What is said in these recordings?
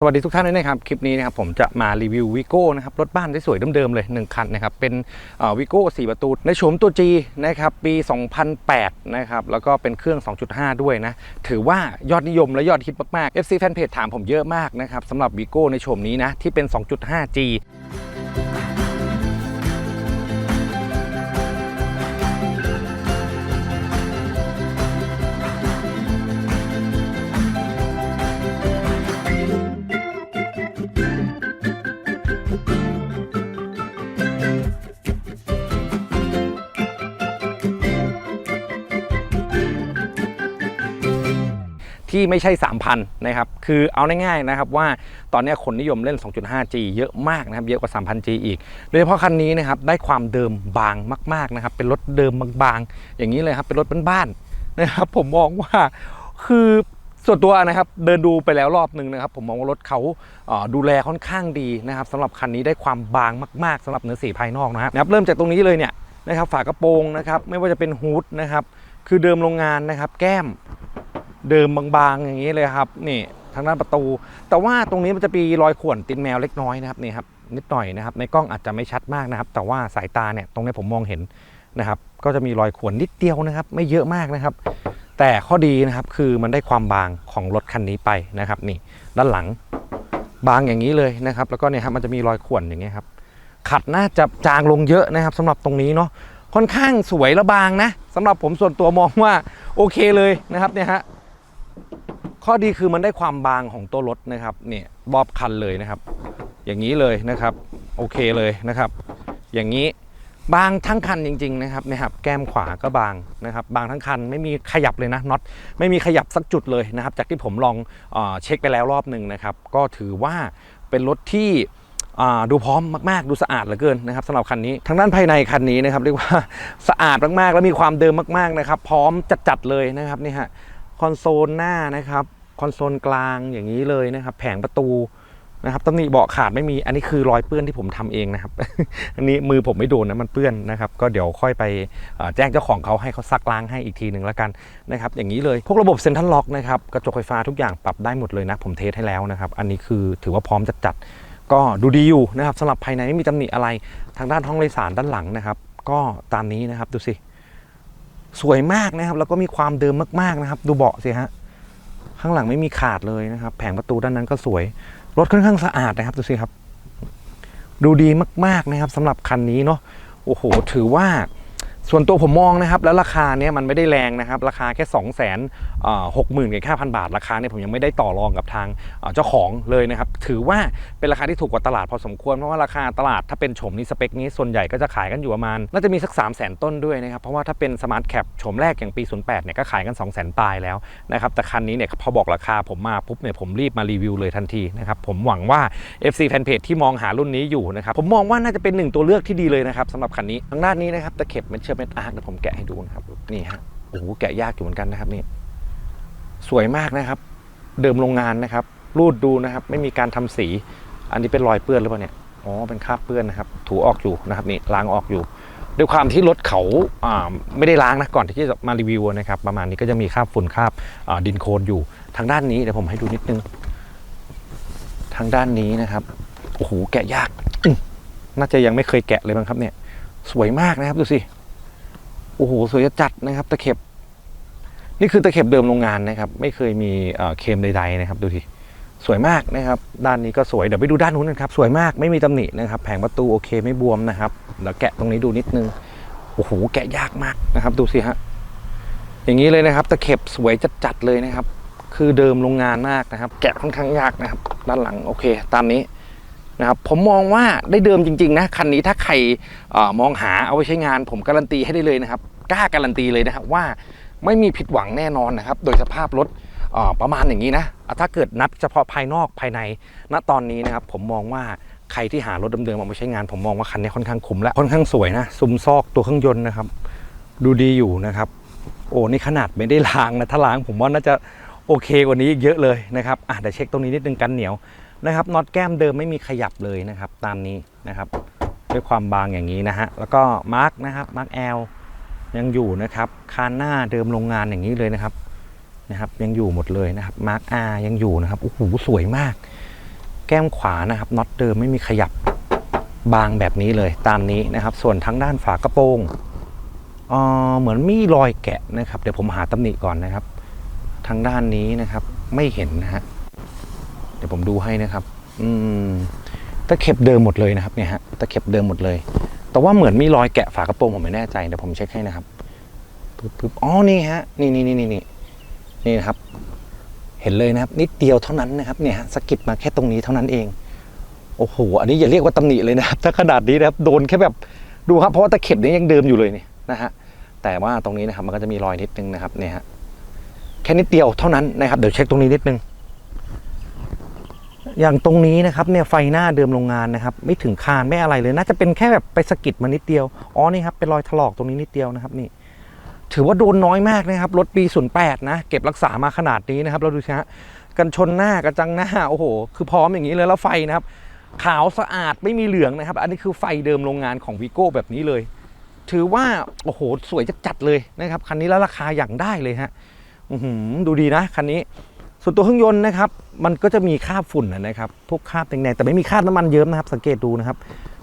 สวัสดีทุกท่านด้วยนะครับ คลิปนี้นะครับผมจะมารีวิววิโก้นะครับรถบ้านที่สวยเดิมๆเลย 1 คันนะครับ เป็นวิโก้4ประตูในโฉมตัว G นะครับปี 2008 นะครับ แล้วก็เป็นเครื่อง 2.5 ด้วยนะ ถือว่ายอดนิยมและยอดฮิตมากๆ FC Fanpage ถามผมเยอะมากนะครับสำหรับวิโก้ในโฉมนี้นะ ที่เป็น 2.5G ที่ไม่ใช่ 3,000 นะครับ คือเอาง่ายๆนะครับว่าตอนนี้คนนิยมเล่น 2.5G เยอะมากนะครับ เยอะกว่า 3,000G อีก โดยเฉพาะคันนี้นะครับ ได้ความเดิมบางมาก ๆนะครับ เป็นรถเดิมบางๆ อย่างนี้เลยครับ เป็นรถบ้านๆนะครับ ผมมองว่าคือส่วนตัวนะครับเดินดูไปแล้วรอบหนึ่งนะครับ ผมมองว่ารถเขาดูแลค่อนข้างดีนะครับสำหรับคันนี้ได้ความบางมาก ๆสำหรับเนื้อสีภายนอกนะครับ เริ่มจากตรงนี้เลยเนี่ยนะครับฝากระโปรงนะครับ ไม่ว่าจะเป็นฮูดนะครับ คือเดิมโรงงานนะครับ แก้ม เดิมบางๆ อย่างนี้เลยครับนี่ทางด้านประตู แต่ว่าตรงนี้มันจะมีรอยข่วนตินแมวเล็กน้อยนะครับนี่ครับนิดหน่อยนะครับ ในกล้องอาจจะไม่ชัดมากนะครับ แต่ว่าสายตาเนี่ยตรงนี้ผมมองเห็นนะครับ ก็จะมีรอยข่วนนิดเดียวนะครับ ไม่เยอะมากนะครับ แต่ข้อดีนะครับคือมันได้ความบางของรถคันนี้ไปนะครับนี่ด้านหลังบางอย่างนี้เลยนะครับ แล้วก็เนี่ยครับมันจะมีรอยข่วนอย่างเงี้ยครับขัดน่าจะจางลงเยอะนะครับสำหรับตรงนี้เนาะค่อนข้างสวยและบางนะสำหรับผมส่วนตัวมองว่าโอเคเลยนะครับเนี่ยฮะ ข้อดีคือมันได้ความบางของตัวรถนะครับเนี่ยบอบคันเลยนะครับ อย่างนี้เลยนะครับ โอเคเลยนะครับ อย่างนี้บางทั้งคันจริงๆนะครับนะครับ แก้มขวาก็บางนะครับ บางทั้งคันไม่มีขยับเลยนะน็อตไม่มีขยับสักจุดเลยนะครับ จากที่ผมลองเออเช็คไปแล้วรอบหนึ่งนะครับ ก็ถือว่าเป็นรถที่ดูพร้อมมาก ๆ ดูสะอาดเหลือเกินนะครับสำหรับคันนี้ทางด้านภายในคันนี้นะครับเรียกว่าสะอาดมากๆ แล้วมีความเดิมมาก ๆ นะครับ พร้อมจัด ๆ เลยนะครับนี่ฮะคอนโซลหน้านะครับ คอนโซลกลางอย่างนี้เลยนะครับ แผงประตูนะครับตำหนิเบาะขาดไม่มีอันนี้คือรอยเปื้อนที่ผมทำเองนะครับ อันนี้มือผมไม่โดนนะมันเปื้อนนะครับ ก็เดี๋ยวค่อยไปแจ้งเจ้าของเขาให้เขาซักล้างให้อีกทีหนึ่งแล้วกันนะครับ อย่างนี้เลย พวกระบบเซ็นทรัลล็อกนะครับกระจกไฟฟ้าทุกอย่างปรับได้หมดเลยนะ ผมเทสให้แล้วนะครับ อันนี้คือถือว่าพร้อมจัดๆก็ดูดีอยู่นะครับสำหรับภายในไม่มีตำหนิอะไรทางด้านห้องโดยสารด้านหลังนะครับ ก็ตามนี้นะครับดูสิสวยมากนะครับ แล้วก็มีความเดิมมากๆนะครับ ดูเบาะสิฮะ ข้างหลังไม่มีขาดเลยนะครับ แผงประตูด้านนั้นก็สวย รถค่อนข้างสะอาดนะครับดูสิครับ ดูดีมากๆนะครับสำหรับคันนี้เนาะโอ้โห ถือว่า ส่วนตัวผมมองนะครับ แล้วราคาเนี้ยมันไม่ได้แรงนะครับ ราคาแค่ 2 6 0 0 0 0หกหมื่นกับห้าพันบาท ราคาเนี่ยผมยังไม่ได้ต่อรองกับทางเจ้าของเลยนะครับ ถือว่าเป็นราคาที่ถูกกว่าตลาดพอสมควร เพราะว่าราคาตลาดถ้าเป็นโฉมนี้สเปคนี้ส่วนใหญ่ก็จะขายกันอยู่ประมาณ น่าจะมีสัก 3 0 0 0 0 0 ต้นด้วยนะครับ เพราะว่าถ้าเป็นสมาร์ทแคปโฉมแรกอย่างปี 08เนี่ยก็ขายกัน 2 0 0 0 0 0ปลายแล้วนะครับ แต่คันนี้เนี่ยพอบอกราคาผมมาปุ๊บเนี่ยผมรีบมารีวิวเลยทันทีนะครับผมหวังว่า FC Fanpage ที่มองหารุ่นนี้อยู่นะครับผมมองว่าน่าจะเป็นหนึ่งตัวเลือกที่ดีเลยนะครับสำหรับคันนี้ทางด้านนี้นะครับตะเข็บเมนเชอร์เมนอาร์คเดี๋ยวผมแกะให้ดูนะครับ นี่ฮะโอ้โหแกะยากอยู่เหมือนกันนะครับนี่ สวยมากนะครับ เดิมโรงงานนะครับ รูดดูนะครับ ไม่มีการทำสี อันนี้เป็นรอยเปื้อนหรือเปล่าเนี่ยอ๋อเป็นคราบเปื้อนนะครับ ถูออกอยู่นะครับนี่ล้างออกอยู่ด้วยความที่รถเขาอ่าไม่ได้ล้างนะก่อนที่จะมารีวิวนะครับประมาณนี้ก็จะมีคราบฝุ่นคราบดินโคลนอยู่ทางด้านนี้เดี๋ยวผมให้ดูนิดนึง ทางด้านนี้นะครับโอ้โหแกะยาก น่าจะยังไม่เคยแกะเลยมั้งครับเนี่ย สวยมากนะครับดูสิ โอ้โหสวยจัดนะครับ ตะเข็บ นี่คือตะเข็บเดิมโรงงานนะครับ ไม่เคยมีเคมใดๆนะครับ ดูสิสวยมากนะครับ ด้านนี้ก็สวยเดี๋ยวไปดูด้านนู้นนะครับ สวยมากไม่มีตำหนินะครับ แผงประตูโอเคไม่บวมนะครับเดี๋ยวแกะตรงนี้ดูนิดนึงโอ้โหแกะยากมากนะครับ ดูสิฮะอย่างนี้เลยนะครับ ตะเข็บสวยจัดๆเลยนะครับ คือเดิมโรงงานมากนะครับ แกะค่อนข้างยากนะครับ ด้านหลังโอเค ตามนี้นะครับผมมองว่าได้เดิมจริง ๆ นะคันนี้ถ้าใครอมองหาเอาไว้ใช้งาน ผมการันตีให้ได้เลยนะครับ กล้าการันตีเลยนะครับว่าไม่มีผิดหวังแน่นอนนะครับ โดยสภาพรถประมาณอย่างนี้นะ ถ้าเกิดนับเฉพาะภายนอกภายใน ณ ตอนนี้นะครับ ผมมองว่าใครที่หารถเดิมๆเอามาใช้งาน ผมมองว่าคันนี้ค่อนข้างคุ้มและค่อนข้างสวยนะ ซุมซอกตัวเครื่องยนต์นะครับ ดูดีอยู่นะครับ โอ้นี่ขนาดไม่ได้ล้างนะ ถ้าล้างผมว่าน่าจะโอเคกว่านี้อีกเยอะเลยนะครับอะเดี๋ยวเช็คตรงนี้นิดนึงกันเหนียวนะครับ น็อตแก้มเดิมไม่มีขยับเลยนะครับ ตามนี้นะครับ ด้วยความบางอย่างนี้นะฮะ แล้วก็มาร์กนะครับ มาร์กแอล ยังอยู่นะครับคานหน้าเดิมโรงงานอย่างนี้เลยนะครับนะครับ ยังอยู่หมดเลยนะครับมาร์กอายังอยู่นะครับโอ้โหสวยมาก แก้มขวานะครับน็อตเดิมไม่มีขยับบางแบบนี้เลยตามนี้นะครับ ส่วนทั้งด้านฝากระโปรงเอ่อเหมือนมีรอยแกะนะครับ เดี๋ยวผมหาตำหนิก่อนนะครับ ทางด้านนี้นะครับ ไม่เห็นนะฮะเดี๋ยวผมดูให้นะครับ อืมตะเข็บเดิมหมดเลยนะครับเนี่ยฮะตะเข็บเดิมหมดเลย แต่ว่าเหมือนมีรอยแกะฝากระโปรงผมไม่แน่ใจเดี๋ยวผมเช็คให้นะครับปึ๊บปึ๊บอ๋อนี่ฮะนี่นี่นี่นี่นี่นี่นะครับ เห็นเลยนะครับ นิดเดียวเท่านั้นนะครับเนี่ยฮะสะกิดมาแค่ตรงนี้เท่านั้นเองโอ้โหอันนี้อย่าเรียกว่าตำหนิเลยนะครับถ้าขนาดนี้นะครับโดนแค่แบบดูครับเพราะว่าตะเข็บนี้ยังเดิมอยู่เลยนี่นะฮะแต่ว่าตรงนี้นะครับมันก็จะมีรอยนิดนึงนะครับเนี่ยฮะแค่นิดเดียวเท่านั้นนะครับเดี๋ยวเช็คตรงนี้นิดนึง อย่างตรงนี้นะครับเนี่ยไฟหน้าเดิมโรงงานนะครับ ไม่ถึงคานไม่อะไรเลย น่าจะเป็นแค่แบบไปสกิดมานิดเดียวอ๋อนี่ครับเป็นรอยถลอกตรงนี้นิดเดียวนะครับนี่ถือว่าโดนน้อยมากนะครับรถปี 08 นะ เก็บรักษามาขนาดนี้นะครับ เราดูสิฮะกันชนหน้ากระจังหน้าโอ้โห คือพร้อมอย่างนี้เลยแล้วไฟนะครับ ขาวสะอาดไม่มีเหลืองนะครับ อันนี้คือไฟเดิมโรงงานของวีโก้แบบนี้เลย ถือว่าโอ้โหสวยจัดๆเลยนะครับคันนี้แล้วราคาอย่างได้เลยฮะดูดีนะคันนี้ ส่วนตัวเครื่องยนต์นะครับ มันก็จะมีคราบฝุ่นนะครับ พวกคราบแดงๆแต่ไม่มีคราบน้ำมันเยิ้มนะครับ สังเกตดูนะครับ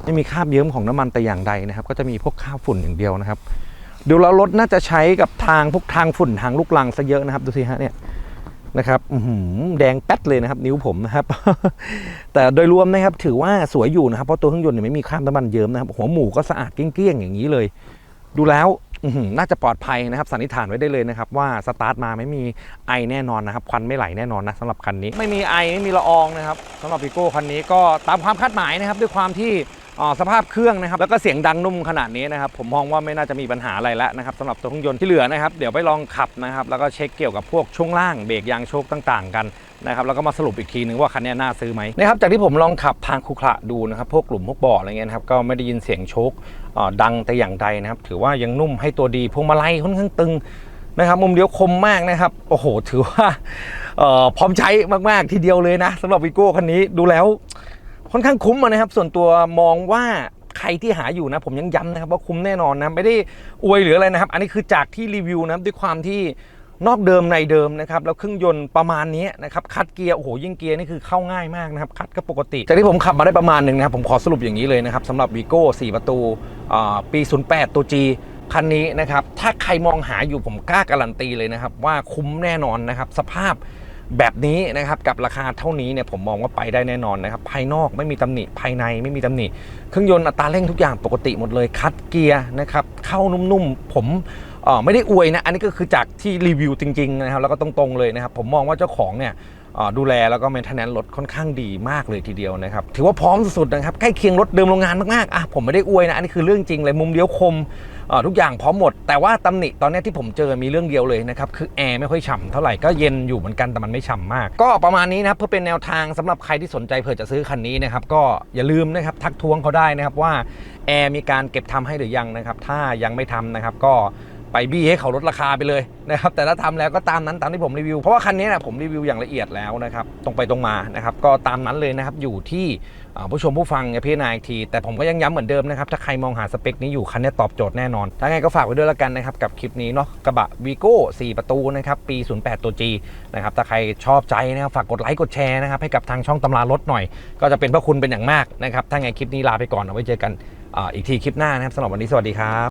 ไม่มีคราบเยิ้มของน้ำมันแต่อย่างใดนะครับ ก็จะมีพวกคราบฝุ่นอย่างเดียวนะครับ เดูแล้วรถน่าจะใช้กับทางพวกทางฝุ่นทางลูกลังซะเยอะนะครับ ดูสิฮะเนี่ยนะครับหือแดงแป๊ดเลยนะครับ นิ้วผมนะครับ แต่โดยรวมนะครับถือว่าสวยอยู่นะครับ เพราะตัวเครื่องยนต์เนี่ยไม่มีคราบน้ำมันเยิ้มนะครับ หัวหมูก็สะอาดเกลี้ยงๆอย่างนี้เลย ดูแล้วน่าจะปลอดภัยนะครับสันนิษฐานไว้ได้เลยนะครับว่าสตาร์ทมาไม่มีไอแน่นอนนะครับควันไม่ไหลแน่นอนนะสำหรับคันนี้ ไม่มีไอไม่มีละอองนะครับสำหรับพิโก้คันนี้ก็ตามความคาดหมายนะครับด้วยความที่ สภาพเครื่องนะครับแล้วก็เสียงดังนุ่มขนาดนี้นะครับผมมองว่าไม่น่าจะมีปัญหาอะไรแล้วนะครับสำหรับตัวเครื่องยนต์ที่เหลือนะครับเดี๋ยวไปลองขับนะครับแล้วก็เช็คเกี่ยวกับพวกช่วงล่างเบรกยางโชคต่างๆ กันนะครับแล้วก็มาสรุปอีกทีนึงว่าคันนี้น่าซื้อไหมนะครับจากที่ผมลองขับทางคูขระดูนะครับพวกกลุ่มพวกบาะอะไรเงี้ยครับก็ไม่ได้ยินเสียงโชคดังแต่อย่างใดนะครับถือว่ายังนุ่มให้ตัวดีพวงมาลัยค่อนข้างตึงนะครับมุมเลี้ยวคมมากนะครับโอ้โห ถือว่าพร้อมใช้มากๆทีเดียวเลยนะสำหรับวิโก้คันนี้ดูแล้ว ค่อนข้างคุ้มนะครับ ส่วนตัวมองว่าใครที่หาอยู่นะ ผมยังย้ำนะครับว่าคุ้มแน่นอนนะไม่ได้อวยหรืออะไรนะครับ อันนี้คือจากที่รีวิวนะด้วยความที่นอกเดิมในเดิมนะครับแล้วเครื่องยนต์ประมาณนี้นะครับคัดเกียร์โอ้โหยิ่งเกียร์นี่คือเข้าง่ายมากนะครับคัดก็ปกติ จากที่ผมขับมาได้ประมาณหนึ่งนะครับผมขอสรุปอย่างนี้เลยนะครับสำหรับวีโก้4ประตูปี 08 ตัว G คันนี้นะครับถ้าใครมองหาอยู่ผมกล้าการันตีเลยนะครับว่าคุ้มแน่นอนนะครับสภาพ แบบนี้นะครับกับราคาเท่านี้เนี่ยผมมองว่าไปได้แน่นอนนะครับภายนอกไม่มีตำหนิภายในไม่มีตำหนิ เครื่องยนต์อัตราเร่งทุกอย่างปกติหมดเลยคัดเกียร์นะครับเข้านุ่มๆผมไม่ได้อวยนะอันนี้ก็คือจากที่รีวิวจริงๆนะครับแล้วก็ตรงๆเลยนะครับผมมองว่าเจ้าของเนี่ย ดูแลแล้วก็ maintenance รถค่อนข้างดีมากเลยทีเดียวนะครับ ถือว่าพร้อมสุดๆนะครับ ใกล้เคียงรถเดิมโรงงานมากๆอะผมไม่ได้อวยนะ อันนี้คือเรื่องจริงเลยมุมเลี้ยวคมทุกอย่างพร้อมหมด แต่ว่าตำหนิตอนนี้ที่ผมเจอมีเรื่องเดียวเลยนะครับ คือแอร์ไม่ค่อยฉ่ำเท่าไหร่ก็เย็นอยู่เหมือนกันแต่มันไม่ฉ่ำมาก ก็ประมาณนี้นะครับเพื่อเป็นแนวทางสำหรับใครที่สนใจเผื่อจะซื้อคันนี้นะครับก็อย่าลืมนะครับทักท้วงเขาได้นะครับว่าแอร์มีการเก็บทำให้หรือยังนะครับถ้ายังไม่ทำนะครับก็ ไปบี้ให้เขาลดราคาไปเลยนะครับแต่ถ้าทำแล้วก็ตามนั้นตามที่ผมรีวิว เพราะว่าคันนี้นะผมรีวิวอย่างละเอียดแล้วนะครับตรงไปตรงมานะครับก็ตามนั้นเลยนะครับอยู่ที่ผู้ชมผู้ฟังเนี่ยพิจารณาอีกที แต่ผมก็ยังย้ำเหมือนเดิมนะครับถ้าใครมองหาสเปคนี้อยู่คันนี้ตอบโจทย์แน่นอน ถ้าไงก็ฝากไว้ด้วยแล้วกันนะครับกับคลิปนี้เนาะกระบะวีโก้4ประตูนะครับปี 08 ตัว G นะครับถ้าใครชอบใจนะครับฝากกดไลค์กดแชร์นะครับให้กับทางช่องตำรารถหน่อย ก็จะเป็นพระคุณเป็นอย่างมากนะครับถ้าไงคลิปนี้ลาไปก่อนเอาไว้เจอกันออีกทีคลิปหน้านะครับสำหรับวันนี้สวัสดีครับ